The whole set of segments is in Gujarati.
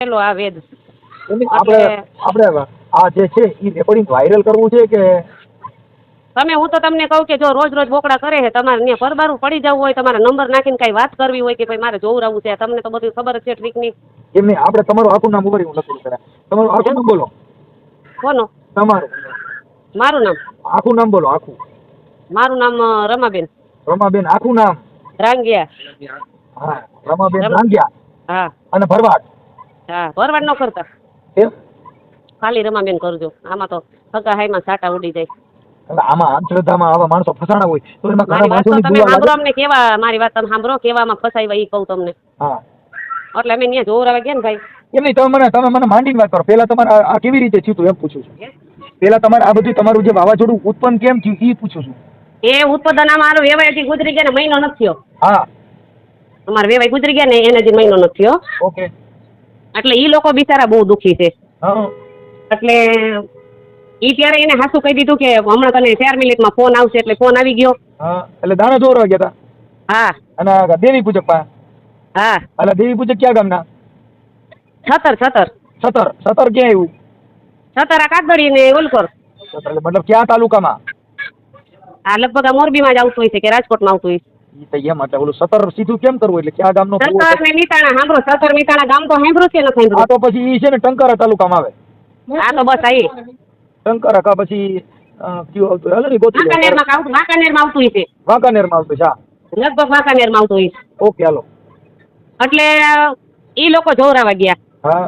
પેલો આ વેદ. આપણે આપણે આ જે છે એ રેકોર્ડિંગ વાયરલ કરવું છે કે તમે હું તો તમને કહું કે જો રોજ રોજ બોકડા કરે છે તમારે ત્યાં પરબારું પડી જવું હોય તમારે નંબર નાખીને કઈ વાત કરવી હોય કે ભાઈ મારે જોવું રહું છે તમને તો બધું ખબર જ છે ટ્રીકની એમની આપણે તમારું આખું નામ ઉભરી હું લખું કરે તમારું આખું નામ બોલો. કોનો? તમારું. મારું નામ? આખું નામ બોલો આખું. મારું નામ રમાબેન. રમાબેન આખું નામ. રાંગિયા. હા રમાબેન રાંગિયા. હા. અને ભરવાડ. હા ભરવાડ ન કરતા. એમ ખાલી રમાબેન કરજો. આમાં તો હકા હાઈમાં સાટા ઉડી જાય. આમાં અંધશ્રદ્ધામાં આવા માણસો ફસાણા હોય તો એમાં ઘણા માણસોની તમે સાંભળો અમને કેવા મારી વાત તમે સાંભળો કેવામાં ફસાઈવા ઈ કહું તમને. હા. એટલે અમે ત્યાં જોવરાવા ગયા ને ભાઈ? એમ નહીં તમે મને તમે મને માંડીને વાત કરો. પહેલા તમારે આ- કેવી રીતે થયું એમ પૂછું છું. પહેલા તમારે આ બધું તમારું જે વાવાઝોડું ઉત્પન્ન કેમ થયું એ પૂછું છું. એ ઉત્પાદન આમાં હારું વેવાયથી ગુજરી ગયા ને મહિનો નથી થયો. હા. અમારે વેવાય ગુજરી ગયા ને એને જે મહિનો નથી થયો. ઓકે. એટલે ઈ લોકો બિચારા બહુ દુખી છે. હા. એટલે ઈ ત્યારે એને હાસું કહી દીધું કે હમણાં તને ચાર મિનિટમાં ફોન આવશે એટલે ફોન આવી ગયો. એટલે દાણા જોરવા ગયા હતા હા. અને દેવી પૂજક પા? હા. એટલે દેવી પૂજક ક્યાં ગામના? છતર છતર. છતર. છતર ક્યાં આવ્યું છતર આ કાગદડી ને ઓલકર. એટલે મતલબ ક્યાં તાલુકામાં? આ લગભગ મોરબીમાં જ આવતું હોય છે કે રાજકોટમાં આવતું હોય ઈ તો એમ એટલે ઓલું સતર સીધું કેમ કરવું? એટલે ક્યાં ગામનો છે. ને મીતાણા સાંભળો છતર મીતાણા ગામ તો સાંભળ્યું છે ને આ તો પછી ઈ છે ને ટંકારા તાલુકામાં આવે. આ તો બસ આઈ. ટંકારા કા પછી કયું આવતું? હાલો ને ગોતી લો. વાંકાનેરમાં આવતું? વાંકાનેરમાં આવતું હોય છે. વાંકાનેરમાં આવતું છે હા. લગભગ વાંકાનેરમાં આવતું છે. ઓકે હાલો. એટલે ઈ લોકો જોરાવા ગયા. હા.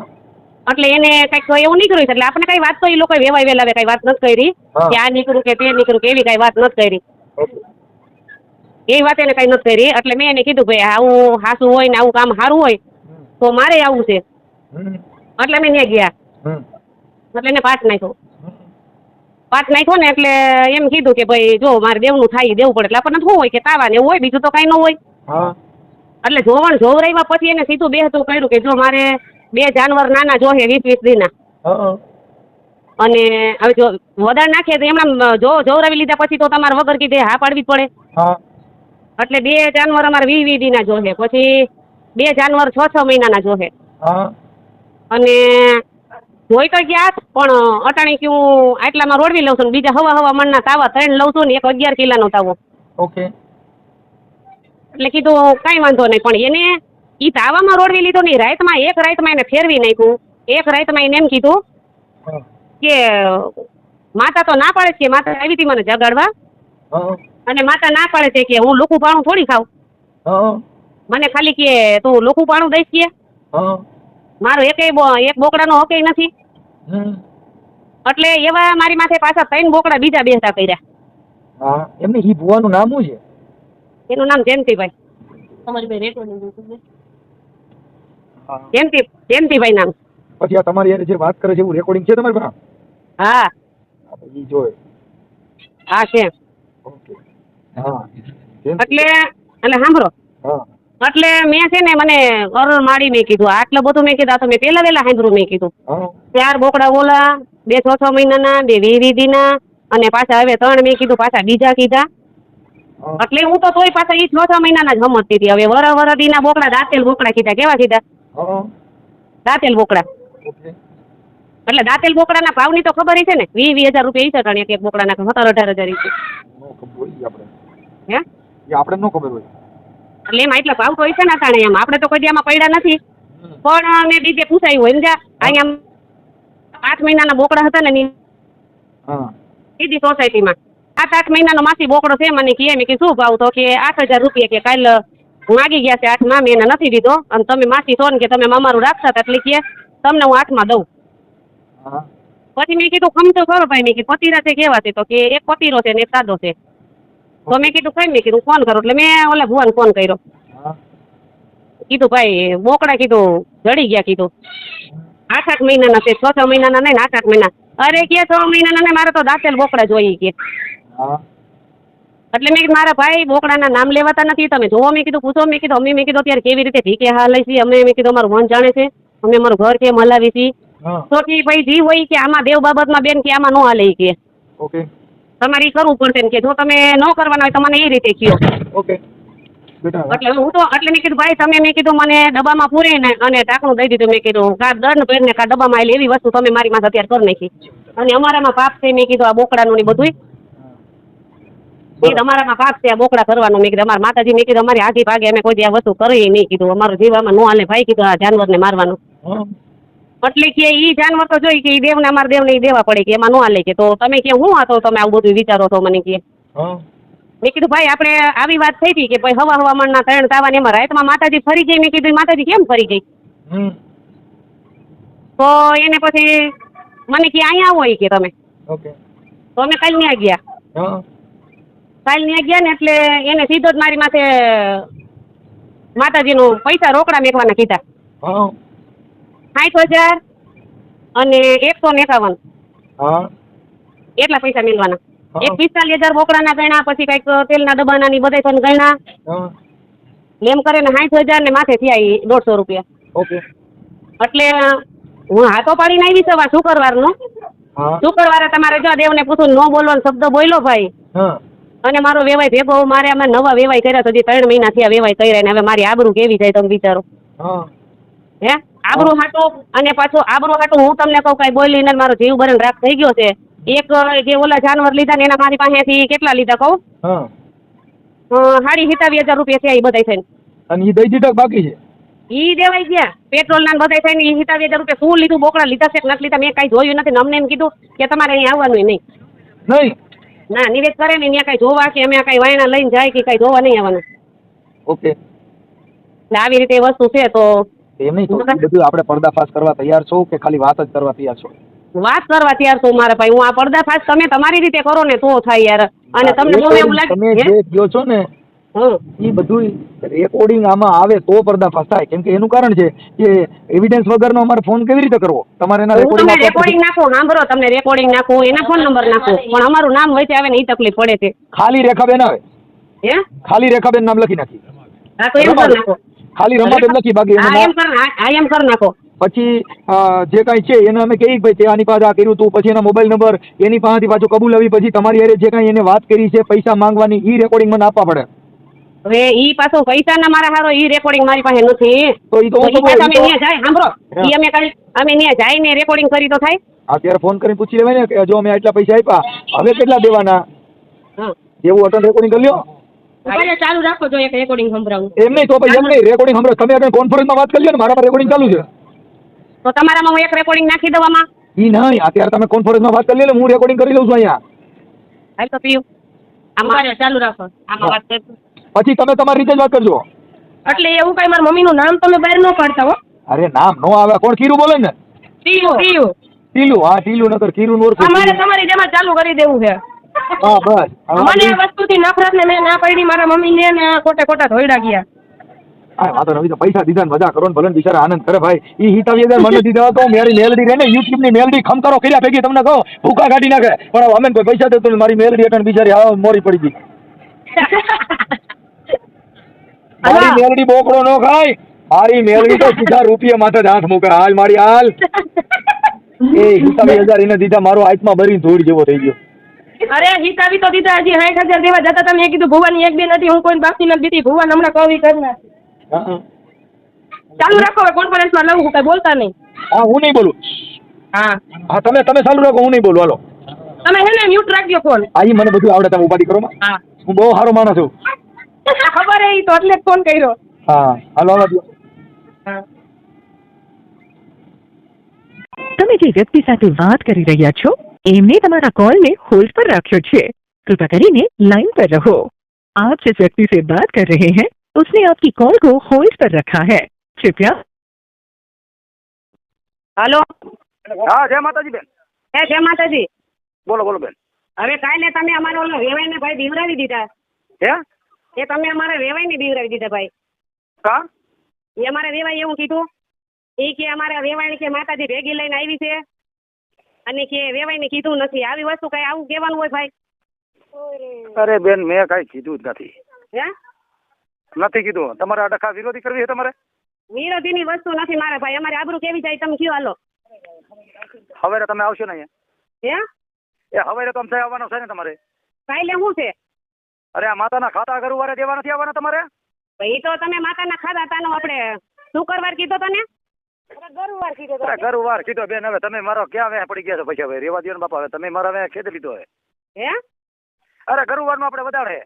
એટલે એને કંઈક એવું નીકળ્યું એટલે આપણે કઈ વાત તો ઈ લોકો વેવાય વેલાવે કઈ વાત નથી કરી. કે આ નીકળ્યું કે તે નીકળ્યું કે એવી કઈ વાત નથી કરી. એવી વાત એને કઈ નથી કરી એટલે મેં એને કીધું ભાઈ આવું હાસું હોય ને આવું કામ સારું હોય તો મારે આવું છે. એટલે મેં ત્યાં ગયા. એટલે એને પાઠ નાખ્યો. પાંચ પાઠ નાખ્યો ને એટલે એમ કીધું કે ભાઈ જો મારે દેવનું થાય દેવું પડે. એટલે આપણને શું હોય કે તાવા ને એવું હોય બીજું તો કઈ ન હોય. એટલે જોવણ જોવરાવ્યા પછી એને સીધું બેહતું કર્યું કે જો મારે બે જાનવર નાના જોહે વીસ વીસ દીના. અને હવે જો વધારે નાખીએ તો એમના જો જોવરાવી લીધા પછી તો તમારે વગર કીધે હા પાડવી પડે. એટલે બે જાનવર અમારે વી વી દીના જોહે. પછી બે જાનવર છ છ મહિનાના જોહે. હા. અને જોઈ તો ગયા પણ અટાણી કે હું આટલામાં રોડવી લઉં છું ને બીજા હવા હવા મણના તાવા ત્રણ લઉં છું ને એક અગિયાર કિલ્લાનો તાવો. ઓકે. એટલે કીધું કાંઈ વાંધો નહીં પણ એને એ તાવામાં રોડવી લીધો નહીં રાતમાં એક રાતમાં એને ફેરવી નાખ્યું. એક રાતમાં એને એમ કીધું કે માતા તો ના પાડે છે કે માતા આવી હતી મને જગાડવા. અને માતા ના પાડે છે કે હું લોખું પાણું થોડી ખાઉં. મને ખાલી કે તું લોખું પાણું દઈશ કે. હા. મારો એક એક બોકડાનો હકે નથી. એટલે એવા મારી માથે પાછા ત્રણ બોકડા બીજા બેસતા કર્યા. હા. એમને ઈ ભુવાનું નામ શું છે? એનું નામ જયંતિભાઈ. તમારી ભાઈ રેટો હા. જયંતિ જયંતિભાઈ નામ. પછી આ તમારી યાર જે વાત કરે છે એવું રેકોર્ડિંગ છે તમારી પાસે? હા. હા, તો ઈ જોયે હા છે. ઓકે. હા? એટલે એટલે સાંભળો. એટલે મેં છે ને મને અરુણ માળી મેં કીધું. આટલું બધું મેં કીધું. આ તો મેં પહેલા વહેલા સાંભળ્યું મેં કીધું. ચાર બોકડા ઓલા બે છ છ મહિનાના બે વી વીધીના અને પાછા હવે ત્રણ મેં કીધું પાછા બીજા કીધા. એટલે હું તો તોય પાછા એ છ છ મહિનાના જ સમજતી હતી. હવે વર વરદીના બોકડા દાંતેલ બોકડા કીધા. કેવા કીધા? દાંતેલ બોકડા. એટલે દાંતેલ બોકડાના ભાવની તો ખબર છે ને? વી વીસ હજાર રૂપિયા ઈ છે એક એક બોકડાના સત્તર અઢાર હજાર ઈ છે. હે? એ આપણે નો ખબર હોય. એટલે એમાં એટલે ભાવ તો હોય છે ને અટાણે એમ. આપણે તો કોઈ આમાં પડ્યા નથી. પણ મેં બીજે પૂછાયું હોય સમજ્યા અહીંયા આઠ મહિનાના બોકડા હતા ને સીધી સોસાયટીમાં. આઠ આઠ મહિનાનો માસી બોકડો છે મને કહે મેં કીધું શું ભાવ તો કે આઠ હજાર રૂપિયા કે કાલ માગી ગયા છે આઠમાં મેં એને નથી દીધો. અને તમે માસી છો ને કે તમે અમારું રાખતા હતા એટલે કે તમને હું આઠમાં દઉં. પછી મેં કીધું ખમતો ખરો ભાઈ. મેં કે પતિરા છે કેવા છે તો કે એક પતિરો છે ને એક સાદો છે. તો મેં કીધું કઈ મેં કીધું ફોન કરો. એટલે મેં ઓલા ભુવાને ફોન કર્યો. કીધું ભાઈ બોકડા કીધું જડી ગયા કીધું. આઠ આઠ મહિનાના છે છ છ મહિનાના નહીં ને આઠ આઠ મહિના. અરે કે છ મહિનાના નહીં મારે તો દાંતેલ બોકડા જોઈએ કે. એટલે મેં કીધું મારા ભાઈ બોકડાના નામ લેવાતા નથી તમે જોવો મેં કીધું પૂછો. મેં કીધું અમે મેં કીધું અત્યારે કેવી રીતે ભીખે હાલે છે અમે મેં કીધું અમારું મન જાણે છે અમે અમારું ઘર કેમ હલાવી છીએ. તો કે ભાઈ જી હોય કે આમાં દેવ બાબતમાં બેન કે આમાં ન હાલે કે. ઓકે. તમારે ઈ કરવું પડશે ને કે જો તમે ન કરવાના હોય તમને એ રીતે કયો. ઓકે. એટલે હું તો એટલે મેં કીધું ભાઈ તમે મેં કીધું મને ડબ્બામાં પૂરીને અને ટાંકણું દઈ દીધું. મેં કીધું કા દંડ પહેરીને કા ડબ્બામાં આવેલી એવી વસ્તુ તમે મારી માથે અત્યારે કરી નાખી. અને અમારામાં પાપ છે મેં કીધું આ બોકડાનું ને બધું એ તમારામાં પાપ છે આ બોકડા કરવાનું મેં કીધું અમારા માતાજી મેં કીધું અમારી આધી ભાગે અમે કોઈ આ વસ્તુ કરી નહીં કીધું. અમારો જીવ આમાં નો હાલે. ભાઈ કીધું આ જાનવરને મારવાનું. હા. એટલે કે ઈ જાનવર તો જોઈ કે ઈ દેવને અમારા દેવને ઈ દેવા પડે કે એમાં ન હાલે કે. તો તમે કે હું હતો તમે આવું બધું વિચારો છો મને કે. મેં કીધું ભાઈ આપણે આવી વાત થઈ હતી કે ભાઈ હવા હવામાનના ત્રણ તાવા ને એમાં રાતમાં માતાજી ફરી ગઈ. મેં કીધું માતાજી કેમ ફરી ગઈ? તો એને પછી મને કે અહીંયા આવો કે તમે. તો અમે કાલ ત્યાં ગયા. કાલ ત્યાં ગયા ને એટલે એને સીધો જ મારી માથે માતાજીનું પૈસા રોકડા મેકવાના કીધા. સાઠ હજાર અને એકસો ને એકાવન હા. એટલા પૈસા મેળવાના. એક પિસ્તાલીસ હજાર બોકડાના ગણ્યા પછી કંઈક તેલના ડબ્બાના ની બધા પણ ગણ્યા. એમ કરે ને સાઠ હજાર ને માથે થયા દોઢસો રૂપિયા. ઓકે. એટલે હું હાથો પાડીને આવી સવાર શુક્રવારનું. નું શુક્રવારે તમારે જો દેવને પૂછું ન બોલવાનો શબ્દ બોલ્યો ભાઈ? અને મારો વેવાય ભેગો મારે અમે નવા વેવાય કર્યા તો ત્રણ મહિના થયા વેવાય કર્યા ને હવે મારી આબરૂ કેવી જાય તમે વિચારો. હે? આબરૂ હાટું અને પાછું આબરૂ હાટું હું તમને કહું કઈ બોલીને મારો જીવ ભરણ રાખ થઈ ગયો છે. એક જે ઓલા જાનવર લીધા ને એના મારી પાસેથી કેટલા લીધા કહું? સાડી સિત્તાવીસ હજાર રૂપિયા થયા એ બધા થઈને. અને એ દઈ દીધા બાકી છે? ઈ દેવાઈ ગયા. પેટ્રોલ ના બધા થઈને ઈ સિત્તાવીસ હજાર રૂપિયા શું લીધું? બોકડા લીધા છે નથી લીધા? મેં કઈ જોયું નથી અમને એમ કીધું કે તમારે અહીં આવવાનું નહીં. નહીં. ના નિવેદ કરે ને ત્યાં કઈ જોવા કે અમે કઈ વાયણા લઈને જાય કે કઈ જોવા નહીં આવવાનું. ઓકે. આવી રીતે વસ્તુ છે તો એમ નહીં બધું આપણે પર્દાફાશ કરવા તૈયાર છો કે ખાલી વાત જ કરવા તૈયાર છો? વાત કરવા તૈયાર છો મારા ભાઈ. હું આ પર્દાફાશ તમે તમારી રીતે કરો ને તો થાય યાર. અને તમને ગમે એવું લાગે તમે જે કહો છો ને એ બધું રેકોર્ડિંગ આમાં આવે તો પર્દાફાશ થાય. કેમ કે એનું કારણ છે કે એવિડન્સ વગરનો અમારે ફોન કેવી રીતે કરવો? તમારે એના રેકોર્ડિંગ રેકોર્ડિંગ નાખું સાંભળો તમને રેકોર્ડિંગ નાખો એના ફોન નંબર નાખો. પણ અમારું નામ વચ્ચે આવે ને એ તકલીફ પડે છે. ખાલી રેખાબેન આવે. હે? ખાલી રેખાબેન નામ લખી નાખી હા તો એમ કરી નાખો. ખાલી લખી બાકી એમ કર કરી નાખો. પછી જે કાંઈ છે એને અમે કહી ભાઈ તે આની પાસે આ કર્યું તું પછી એના મોબાઈલ નંબર એની પાસેથી પાછું કબૂલાવી પછી તમારી હારે જે કાંઈ એને વાત કરી છે પૈસા માંગવાની ઈ રેકોર્ડિંગ મને આપવા પડે. હવે ઈ પાછો પૈસાના મારા હારો ઈ રેકોર્ડિંગ મારી પાસે નથી. તો ઈ તો હું ઈ પાછા અમે ન્યા જાય સાંભળો. ઈ અમે કાલ અમે ન્યા જઈને રેકોર્ડિંગ કરી તો થાય. અત્યારે ફોન કરીને પૂછી લેવાય ને કે જો અમે આટલા પૈસા આપ્યા હવે કેટલા દેવાના? એવું રેકોર્ડિંગ કરી લ્યો. પહેલા ચાલુ રાખો જો એક રેકોર્ડિંગ સંભળાવું. એમ નહીં તો પછી એમ નહીં રેકોર્ડિંગ હમણાં તમે આગળ કોન્ફરન્સમાં વાત કરી લ્યો ને રેકોર્ડિંગ ચાલુ છે. તો તમારામાં હું એક રેકોર્ડિંગ નાખી દઉં આમાં? ઈ નહીં અત્યારે તમે કોન્ફરન્સમાં વાત કરી ને હું રેકોર્ડિંગ કરી લઉં છું અહીંયા. હાલ તો પીયું. આમાં ચાલુ રાખો આમાં વાત કરજો પછી તમે તમારી રીતે જ વાત કરજો. એટલે એવું કઈ મારા મમ્મીનું નામ તમે બહાર ન પાડતા હો. અરે નામ નો આવે. કોણ? કીરું બોલે ને? ટીયું ટીલું હા ટીલું નકર કીરું નું ઓળખું. તમારી જેમાં ચાલુ કરી દેવું છે. હા બસ. મને આ વસ્તુથી નફરત ને મેં ના પડી મારા મમ્મી ને ને ખોટા ખોટા ધોઈડા ગયા. તો પૈસા દીધા ને મજા કરો ને ભલે બિચારા આનંદ કરે ભાઈ. ઈ હિતાવી હજાર મને દીધા તો મારી મેલડી રહે ને યુટ્યુબની મેલડી ખમકારો કર્યા ભેગી તમને કહો ભૂખા કાઢી નાખે. પણ અમે કોઈ પૈસા દેતો. મારી મેલડી એટલે બિચારી હા મોરી પડી ગઈ. મારી મેલડી બોકડો નો ખાય. મારી મેલડી તો સીધા રૂપિયા માથે જ હાથ મૂકે. હાલ મારી હાલ. એ હિતાવી હજાર એને દીધા મારો હાથમાં ભરીને ધોઈ જેવો થઈ ગયો. અરે હિતાવી તો દીધા હજી સાઠ હજાર દેવા જતા તમે. કીધું ભુવાની એક બે નથી હું કોઈ બાકી નથી દીધી ભુવાન હમણાં કવી કરના. ચાલુ રાખો હવે કોન્ફરન્સમાં લઉં હું કઈ બોલતા નહીં. હા હું નહીં બોલું. હા. હા તમે તમે ચાલુ રાખો હું નહીં બોલું. હાલો. તમે હે ને મ્યુટ રાખજો ફોન આ ઈ મને બધું આવડે તમે ઉપાડી કરો હા. હું બહુ સારો માણસ છું. ખબર હે તો એટલે જ ફોન કર્યો. હા હાલો હાલો. હા. તમે જે વ્યક્તિ સાથે વાત કરી રહ્યા છો એમને તમારા કોલને હોલ્ડ પર રાખ્યો છે कृपया કરીને लाइन पर रहो आप जिस व्यक्ति से बात कर रहे हैं उसने आपकी कॉल को होल्ड पर रखा है कृपया હાલો હા જય માતાજી બેન હે જય માતાજી બોલો બોલો બેન હવે કાલે તમે અમારે ઓલો વેવાઈને ભાઈ બીવરાવી દીધા હે એ તમે અમારે વેવાઈને બીવરાવી દીધા ભાઈ કા એ અમારે વેવાઈ એવું કીધું એ કે અમારે વેવાઈ કે માતાજી ભેગી લઈને આવી છે અને કે વેવાઈને કીધું નથી. આવી વસ્તુ કઈ આવું કહેવાનું હોય ભાઈ? અરે બેન મેં કઈ કીધું જ નથી. હે? નથી કીધું. તમારે આ ડખા વિરોધી કરવી છે તમારે? વિરોધીની વસ્તુ નથી મારે ભાઈ. અમારે આબરૂ કેવી જાય તમે કયો હાલો. હવે તમે આવશો ને હે? એ હવે તો અમથે આવવાનો છે ને તમારે. કાલે શું છે? અરે આ માતાના ખાતા ગુરુવારે દેવા નથી આવવાના તમારે? ભાઈ તો તમે માતાના ખાધા તાનો આપણે શુક્રવાર કીધો તને ગરુવાર કીધો બેન હવે તમે મારો ક્યાં વેહ પડી ગયા છો પૈસા હવે? રેવા દો ને બાપા હવે તમે મારા વેહ ખેદ લીધો હે હે? અરે ગરુવારનું આપણે વધારે.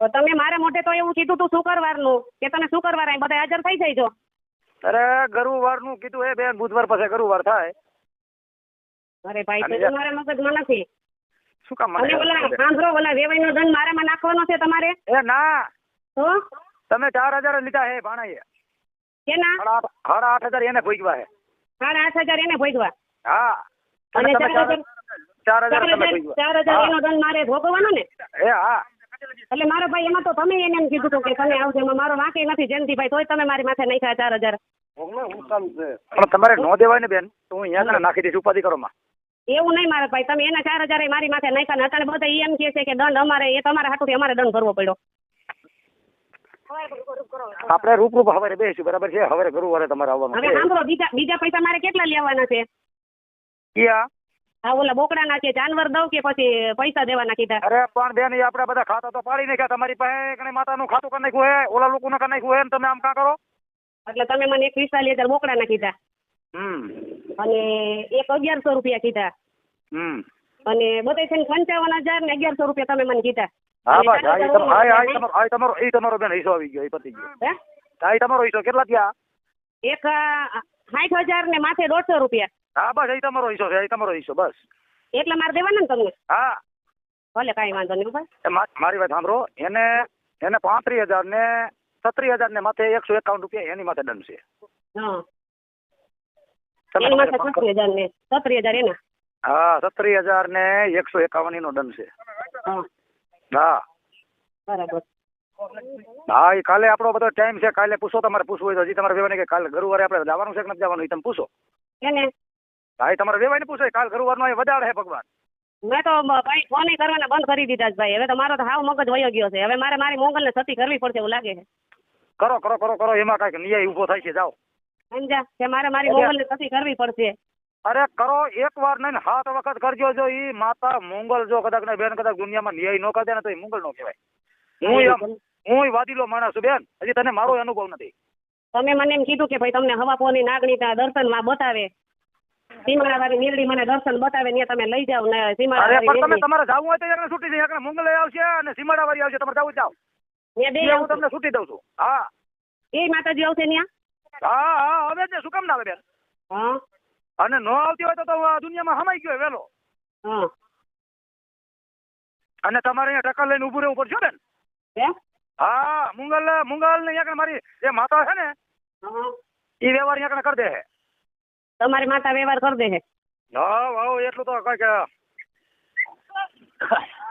તો તમે મારે મોઢે તો એવું કીધું તું કે તમે શુક્રવાર અહીં બધા હાજર થઈ અરે ગરુવારનું કીધું હે બેન બુધવાર પાસે ગરુવાર થાય. અરે ભાઈ તો તમારે મગજમાં નથી. શું કામ મને ઓલા સાંભળો ઓલા વેવાઈનો દંડ મારામાં નાખવાનો છે તમારે? એ ના. તો તમે ચાર હજાર લીધા હે ભાણાએ. કેના? સાડા આઠ હજાર એને ભોગવા હે સાડા આઠ હજાર એને ભોગવા હા. અને અને ચાર ચાર ચાર ચાર હજાર તમે હજાર ભોગવા ચાર હજાર એનો દંડ મારે ભોગવવાનો ને? એ હા. એટલે મારો ભાઈ એમાં તો તમે એને એમ કીધું હતું કે તમે આવજો. એમાં મારો વાંકે નથી જયંતિભાઈ તોય તમે મારી માથે નાખ્યા ચાર હજાર. પણ તમારે નો દેવાય ને બેન. તો હું અહીંયા નાખી દઈશ ઉપાધિ કરો માં. એવું નહીં મારા ભાઈ. તમે એના ચાર હજાર મારી માથે નાખ્યા ને અત્યારે બધા એમ કહે છે કે દંડ અમારે એ તમારા હાટુથી અમારે દંડ ભરવો પડ્યો. આપણે રૂપ હવારે હવે બેસીશું બરાબર છે? હવારે ગુરુવારે તમારે આવવાનું હવે સાંભળો બીજા બીજા પૈસા મારે કેટલા લેવાના છે? ક્યાં? હા ઓલા બોકડાના છે જાનવર દઉં કે પછી પૈસા દેવાના કીધા? અરે પણ બેન આપડે આપણે બધા ખાતા તો પાડી નાખ્યા. તમારી પાસે કણે માતાનું ખાતું કરી નાખ્યું હે? ઓલા લોકોનું કરી નાખ્યું હે? ને તમે આમ કા કરો? એટલે તમે મને એક પિસ્તાલીસ હજાર બોકડાના કીધા. હમ. અને એક અગિયારસો રૂપિયા કીધા. હમ. અને બધે છે પંચાવન હજાર ને અગિયારસો રૂપિયા તમે મને કીધા. હા બસ હા એ ચાર હા, હા, એ તમારો હા, તમારો એ તમારો બેન હિસ્સો આવી ગયો એ પતી ગયો. હે? હા એ તમારો હિસો કેટલા થયા? એક સાઠ હજાર ને માથે દોઢસો રૂપિયા. હા બસ એ તમારો હિસો છે તમારો હિસો બસ. એટલે મારે દેવાના ને તમને? હા. ભલે કાંઈ વાંધો નહીં ભાઈ. મારી વાત સાંભળો એને એને પાંત્રીસ હજાર ને છત્રીસ હજાર ને માથે એકસો એકાવન રૂપિયા એની માથે દંડ છે. હા. એની માથે છત્રીસ હજાર ને છત્રીસ હજાર એના? હા છત્રીસ હજાર ને એકસો એકાવન નો દંડ છે. હા. હા બરાબર. હા એ કાલે આપણો બધો ટાઈમ છે કાલે પૂછો તમારે પૂછવું હોય તો હજી તમારે વેવાને કે કાલે ગુરુવારે આપણે જવાનું છે કે નથી જવાનું એ તમે પૂછો. ભાઈ હા એ તમારે વેવાઈને પૂછો કાલ ગુરુવારનો એ વધારે છે ભગવાન. મેં તો ભાઈ ફોન કરવાના બંધ કરી દીધા છે ભાઈ. હવે તો મારો તો હાવ મગજ વયો ગયો છે. હવે મારે મારી મોગલ ને સતી કરવી પડશે એવું લાગે છે. કરો કરો કરો કરો એમાં કંઈક ન્યાય ઊભો થાય છે જાઓ. સમજ્યા? કે મારે મારી મોગલ ને સતી કરવી પડશે. અરે કરો એક વાર નહીં ને સાત વખત કરજો જો ઈ માતા મોંગલ જો કદાચ ને બેન કદાચ દુનિયામાં ન્યાય નો કરે ને તો એ મંગલ નો કહેવાય. હું એમ હું વાદીલો માણસ છું બેન. હજી તને મારો અનુભવ નથી. તમે મને એમ કીધું કે ભાઈ તમને હવાપોની નાગણી ત્યાં દર્શનમાં બતાવે. સીમાડાવાળી નીરડી મને દર્શન બતાવે ને તમે લઈ જાવ ને અરે સીમાડાવાળી પણ તમે તમારે જવું હોય તો એકને છૂટી દે એકને મોંગલ આવશે અને સીમાડાવાળી આવશે. તમારે જવું જાવ ત્યાં બે હું તમને છૂટી દઉં છું. હા. એ માતાજી આવશે ત્યાં હા હા હવે જ ને. શું કામ ના આવે બેન? હા. અને ન આવતી હોય તો તો આ દુનિયામાં હમાઈ ગયો વેલો અને તમારે અહીંયા ટકા લઈને ઉભું રહેવું પડશે બેન. હે? હા મુંગલ મુંગલ ને અહીંયા મારી જે માતા છે ને એ વ્યવહાર અહીંયા કરી દે છે. તમારી માતા વ્યવહાર કરી દે છે? હા હા એટલું તો કઈ કે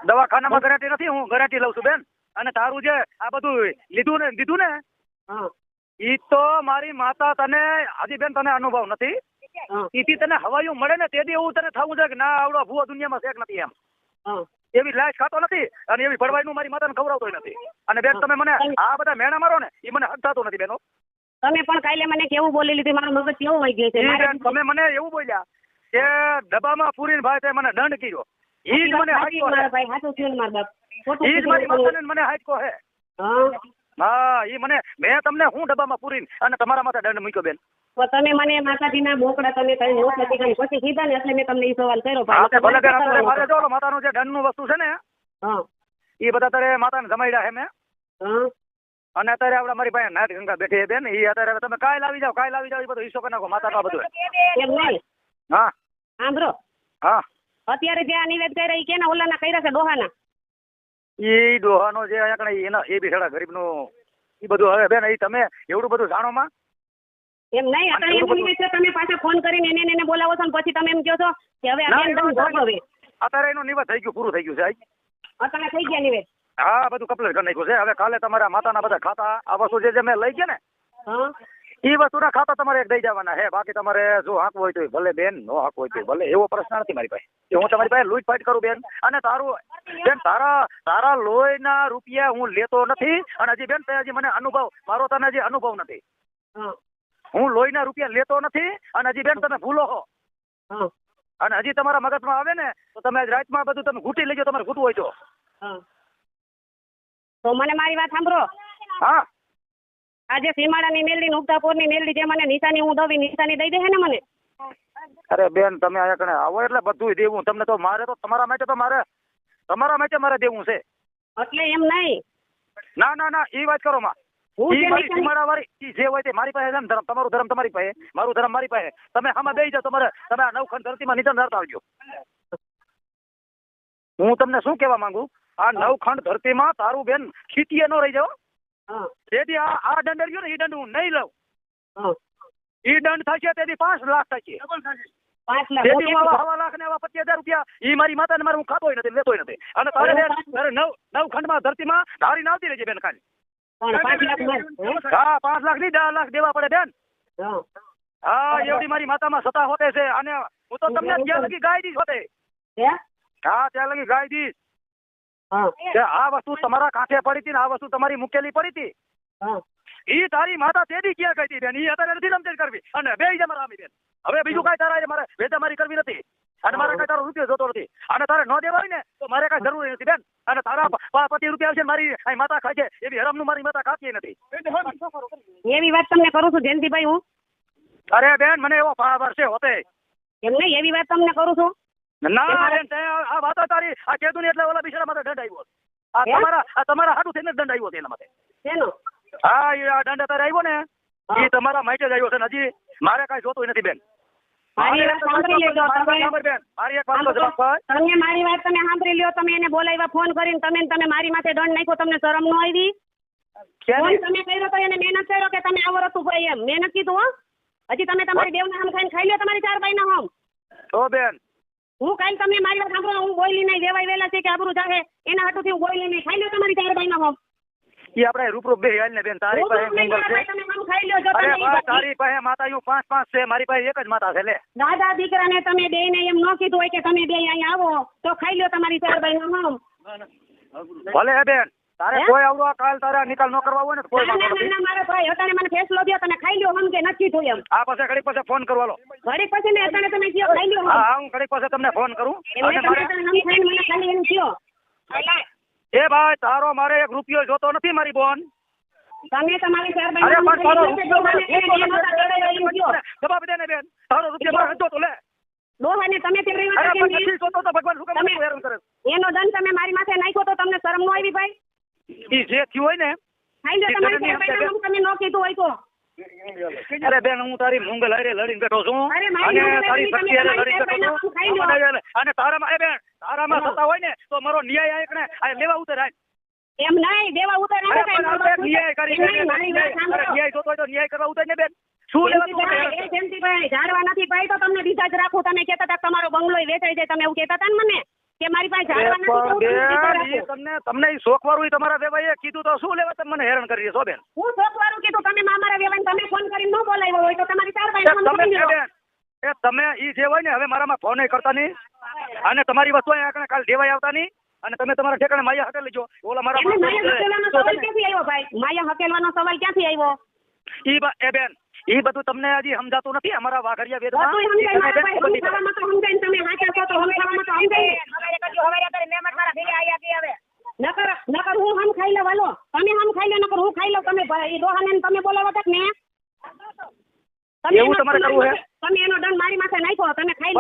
દવાખાનામાં ગેરંટી નથી હું ગેરંટી લઉં છું બેન. અને તારું જે આ બધું લીધું ને દીધું ને એ ઈ તો મારી માતા તને હજી બેન તને અનુભવ નથી. હા. ઈથી તને હવાયું મળે ને તેથી એવું તને થવું છે કે ના આવડો ભૂવા દુનિયામાં શેક નથી એમ. એવી લાશ ખાતો નથી અને એવી ભરવાઈનું મારી માતાને ખવડાવતોય નથી. અને બેન તમે મને આ બધા મેણા મારો ને એ મને હદ થતો નથી બેનો. તમે પણ કાલે મને કેવું બોલી લીધી? મારું મગજ કેવું વહી ગયું છે? તમે મને એવું બોલ્યા કે ડબ્બામાં પૂરીને ભાઈ તે મને દંડ કર્યો. ઈ જ મને મારા છે ભાઈ સાચું થયું મારા બાપ. ઈ જ મારી માતાને મને હાચકો છે હા. હા ઈ મને મેં તમને હું ડબ્બામાં પૂરીને અને તમારા માથે દંડ મૂક્યો બેન. તો તમે મને માતાજીના બોકડા તમે કઈ નોટ નથી કરી પછી કીધા ને એટલે મેં તમને એ સવાલ કર્યો. ભલે બેન મારે જો માતાનું જે દંડનું વસ્તુ છે ને હા. એ બધા તારે માતાને જમાડ્યા છે મેં. અને અત્યારે આપણે મારી પાસે નાટ ગંગા બેઠી બેન. એ અત્યારે તમે કાલ આવી જાઓ કાલ આવી જાઓ એ બધું હિસ્સો કરી નાખો માતા બધું. હા. સાંભળો. હા. અત્યારે જે આ નિવેદ કર્યા એ કેના ઓલાના કર્યા છે ડોહાના? ઈ ડોહાનો જે અહીંયા કણે એના એ બી થોડા ગરીબનું એ બધું હવે બેન એ તમે એવડું બધું જાણો માં? એમ નહીં અત્યારે એમ નિવેદ છે તમે પાછા ફોન કરીને એને એને બોલાવો છો ને પછી તમે એમ કહો છો કે હવે આ ના, બેન એવું તમે ભોગવે અત્યારે એનું નિવેદ થઈ ગયું પૂરું થઈ ગયું છે. અત્યારે થઈ ગયા નિવેદ. હા બધું કમ્પ્લીટ કરી નાખ્યું છે. હવે કાલે તમારા માતાના બધા ખાતા આ વસ્તુ જે જે મેં લઈ ગયા ને હા. એ વસ્તુના ખાતા તમારે એક દઈ જવાના. હે બાકી તમારે જો હાંક હોય તો ભલે બેન નો હાંક હોય તો ભલે. એવો પ્રશ્ન નથી મારી પાસે. કે હું તમારી પાસે લૂંટ ફાઈટ કરું બેન? અને તારું બેન તારા તારા લોહીના રૂપિયા હું લેતો નથી અને હજી બેન હજી મને અનુભવ મારો તને હજી અનુભવ નથી. હા. લોહીના રૂપિયા લેતો નથી અને હજી બેન તમે ભૂલો હો. અને હજી તમારા મગજમાં આવે ને તો તમે રાતમાં બધું તમે ઘૂંટી લેજો તમારે ઘૂંટવું હોય તો. તો મને મારી વાત સાંભળો. હા. આ જે સીમાડાની મેલડી ઉગતાપુરની મેલડી જે મને નિશાની હું દવી નિશાની દઈ દે હે ને મને? અરે બેન તમે અહીંયા કણે આવો એટલે બધું દેવું. તમને તો મારે તો તમારા માટે તો મારે તમારા માટે મારે દેવું છે. એટલે એમ નહીં. ના ના ના એ વાત કરો માં. જે મારી હોય તે પાસે ધર્મ તમારું ધર્મ તમારી પાસે મારું ધર્મ મારી પાસે તમે આમાં જાઓ તમારે તમે આ નવખંડ ધરતીમાં નરતા આવજો. હું તમને શું કહેવા માંગુ? આ નવખંડ ધરતીમાં તારું બેન ખીતીએ ન રહી જાવ તેથી આ આ દંડ રહ્યો ને એ દંડ હું નહીં લઉં. એ દંડ થશે તેથી પાંચ લાખ થશે. પાંચ લાખ. તેથી હું હું આવા લાખ ને આવા પચીસ હજાર રૂપિયા ઈ મારી માતાને મારે ખાતોય નથી લેતોય નથી. અને તારે બેન નવ નવ ખંડમાં ધરતીમાં ધારીને આવતી રહેજે બેન ખાલી. હે? પાંચ લાખ નહીં દસ લાખ દેવા પડે બેન. હા. એવડી મારી માતામાં સત્તા હોતે છે. અને હું તો તમને ત્યાં લગી ગાય દીશ હોતે. હા? ત્યાં લગી ગાય દીશ હા કે આ વસ્તુ તમારા કાંઠે પડી હતી ને આ વસ્તુ તમારી મૂકેલી પડી હતી? ઈ તારી માતા તેડી ક્યાં ગઈ હતી બેન? ઈ અત્યારે નથી રમતેજ કરવી. અને બે જ મારા બેન. હવે બીજું કાંઈ તારા મારે વેચામારી કરવી નથી. અને મારે કઈ તારો રૂપિયો જોતો નથી. અને તારે ન દેવા હોય ને તો મારે કઈ જરૂર નથી બેન. અને તારા પતિ રૂપિયા આવશે મારી અહીં માતા ખાય છે એવી હરમનું મારી માતા ખાતી નથી. એવી વાત તમને કરું છું જયંતિભાઈ હું. અરે બેન મને એવો ભાવ છે હોતે. એમ નહીં એવી વાત તમને કરું છું. ના આ આ વાતો તારી આ કેતું એટલે ઓલા બિચારા માથે દંડ આવ્યો આ તમારા આ તમારા હાટું થઈને દંડ આવ્યો છે એના માથે. હા એ આ દંડ અત્યારે આવ્યો ને. એ તમારા માટે જ આવ્યો છે હજી. મારે કાંઈ જોતું નથી બેન. મારી વાત તમે. સાંભળ ભાઈ લ્યો તમે એને બોલાવ્યા ફોન કરીને તમે તમે મારી માથે દંડ નાખ્યો તમને શરમ ન આવી? ફોન તમે કર્યો તો એને મહેનત કર્યો કે તમે આવો રસ્તું ભાઈ એમ? મહેનત કીધું હો. હજી તમે તમારી દેવના હમ ખાઈને ખાઈ લ્યો તમારી ચાર ભાઈના હમ. તો બેન હું કાઈ તમે મારી વાત સાંભળો હું બોલી નહીં દેવાય વેલા છે કે આબરૂ જાહે એના હાટુથી હું બોલી નહીં. ખાઈ લો તમારી ચાર ભાઈના હમ ઈ આપણે રૂપરૂપ બે હાલ ને બેન તારી પાસે મંગળ છે. ભાઈ તમે હમ ખાઈ લ્યો જો અરે ભાઈ તારી પાસે માતા યુ પાંચ પાંચ છે મારી પાસે એક જ માતા છે લે. દાદા દીકરાને તમે બે ને એમ ન કીધું હોય કે તમે બે અહીંયા આવો તો ખાઈ લ્યો તમારી ચાર ભાઈના હમ ભલે બેન. તારે કોઈ આવડો કાલ તારે નિકાલ ન કરવા હોય ને તો કોઈ ના, મારો ભાઈ અત્યારે મને ફેસલો દ્યો તને ખાઈ લ્યો હમ કે નથી થયું એમ. આ પાસે ઘડી પાસે ફોન કરવાલો ઘડીક પછી ને અત્યારે તમે કયો ખાઈ લ્યો હા હા, ઘડી પાસે તમને ફોન કરું. અને મારે અત્યારે ખાઈ મને ખાલી એમ કયો. એ ભાઈ તારો મારે એક રૂપિયો જોતો નથી મારી બોન. તમે તમારી ચાર અરે ભાઈના પણ તારો રૂપિયો ખાઈ લ્યો, મારે તમે એને નહોતા જોડાયા એમ કયો. જવાબ દે ને બેન. તારો રૂપિયો મારે જોતો લે. ડોહાને તમે તે રહ્યા તો ભગવાન શું કામ તમે- હેરાન કરે એનો દંડ તમે મારી માથે નાખ્યો તો તમને શરમ ન આવી ભાઈ? ઈ જે થયું હોય ને તમે ન કીધું હોય તો. અરે બેન હું તારી મૂંગલ હારે લડીને બેઠો છું. અને તારી શક્તિ હારે લડીને બેઠો છું. અને- તારામાં એ બેન તારામાં થતા હોય ને તો મારો ન્યાય આયક ને આ લેવા ઉતરાય એમ નહીં દેવા ઉતર ન્યાય કરી ન્યાય જોતો હોય તો ન્યાય કરવા ઉતર ને બેન. શું લેવા એ જયંતિભાઈ, ઝાડવા નથી ભાઈ તો તમને બીજા જ રાખું. તમે કહેતા હતા તમારો બંગલો વેચાઈ જાય તમે એવું કહેતા હતા ને મને? કે મારી પાસે ઝાડવા તમને. તમને તમને શોખ વાળું તમારા વેવાઈએ કીધું તો શું લેવા તમે મને હેરાન કરી છો બેન? હું શોખવાળું કીધું તમે મારા વેવાઈને તમે ફોન કરીને ન બોલાવ્યો હોય તો તમારી ચાર એ ભાઈ એ તમે ઈ જે હોય ને હવે મારામાં ફોન કરતા નહીં. અને તમારી વસ્તુ અહીંયા આગળ કાલ દેવાય આવતા નહીં. અને તમે તમારા ઠેકાણે માયા હટે લેજો ઓલા મારા માયા હકેલવાનો સવાલ ક્યાંથી આવ્યો ભાઈ? માયા હકેલવાનો સવાલ ક્યાંથી આવ્યો? એ બેન ઈ બધું તમને હજી સમજાતું નથી? અમારા વાઘરિયા વેદમાં. નકર નકર હું હમ ખાઈ લે હાલો. તમે હમ ખાઈ લો નકર હું ખાઈ લઉં. તમે ભાઈ દોહાને ને તમે બોલાવો તક ને. તમે એવું તમારે કરવું હે? તમે એનો દંડ મારી માથે નાખ્યો તમે ખાઈ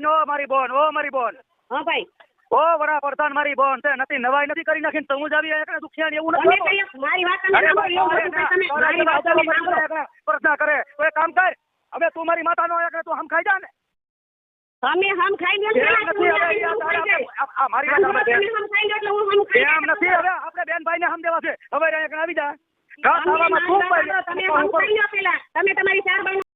લો. મારી બોન ઓ મારી બોન. હા ભાઈ. ઓ વડાપ્રધાન મારી બોન તે નથી નવાઈ નથી કરી નાખીને તો હું જ આવી એકને દુખિયાન એવું નથી મારી વાત તમે મારી વાત તમે પ્રશ્ન કરે તો એક કામ કર હવે તું મારી માતાનો એકને તું હમ ખાઈ જા ને. તમે હમ ખાઈ તું જાય. આ- મારી વાત બેન. તમે હમ ખાઈ એટલે હું હમ ખાઈ એમ નથી હવે આપણે બેનભાઈને હમ દેવા છે. હવે એકને આવી જા. ઘા ખાવામાં સાંભળો, તમે હમ ખાઈ લ્યો પેલા. તમે તમારી ચાર